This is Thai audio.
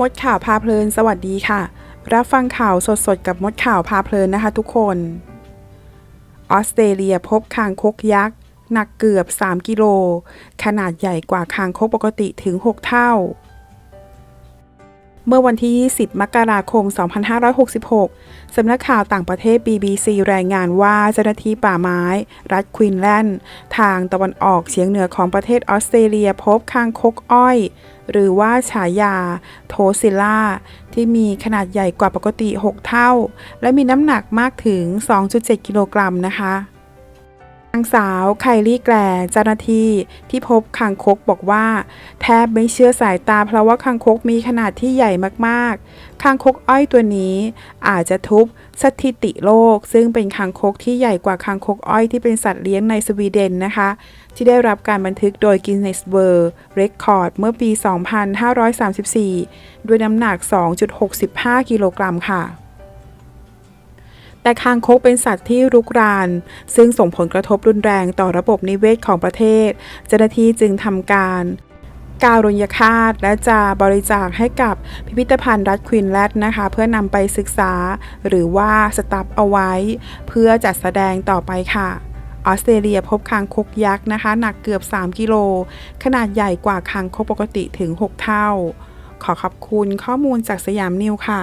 มดข่าวพาเพลิน สวัสดีค่ะ รับฟังข่าวสดๆ กับมดข่าวพาเพลินนะคะทุกคน ออสเตรเลียพบคางคกยักษ์ หนักเกือบ 3 กิโล ขนาดใหญ่กว่าคางคกปกติถึง 6 เท่า เมื่อวันที่ 20 มกราคม 2566 สำนักข่าวต่างประเทศ BBC รายงานว่าเจ้าหน้าที่ป่าไม้ รัฐควีนแลนด์ ทางตะวันออกเฉียงเหนือของประเทศออสเตรเลียพบคางคกอ้อย หรือว่าฉายา โทซิล่า ที่มีขนาดใหญ่กว่าปกติ 6 เท่า และมีน้ำหนักมากถึง 2.7 กิโลกรัมนะคะางสาวไคลี่แกลเจ้าหน้าที่ที่พบคางคกบอกว่า แทบไม่เชื่อสายตาเพราะว่าคางคกมีขนาดที่ใหญ่มากๆ คางคกอ้อยตัวนี้ อาจจะทุบสถิติโลก ซึ่งเป็นคางคกที่ใหญ่กว่าคางคกอ้อยที่เป็นสัตว์เลี้ยงในสวีเดนนะคะ ที่ได้รับการบันทึกโดย Guinness World Record เมื่อปี 2534 ด้วยน้ำหนัก 2.65 กิโลกรัมค่ะ แต่คางคกเป็นสัตว์ที่รุกราน ซึ่งส่งผลกระทบรุนแรงต่อระบบนิเวศของประเทศ เจ้าหน้าที่จึงทำการการุญยฆาตและจะบริจาคให้กับพิพิธภัณฑ์รัฐควีนแลนด์นะคะ เพื่อนำไปศึกษาหรือว่าสตับเอาไว้ เพื่อจัดแสดงต่อไปค่ะ ออสเตรเลียพบคางคกยักษ์นะคะ หนักเกือบ 3 กิโล ขนาดใหญ่กว่าคางคกปกติถึง 6 เท่า ขอขอบคุณข้อมูลจากสยามนิวค่ะ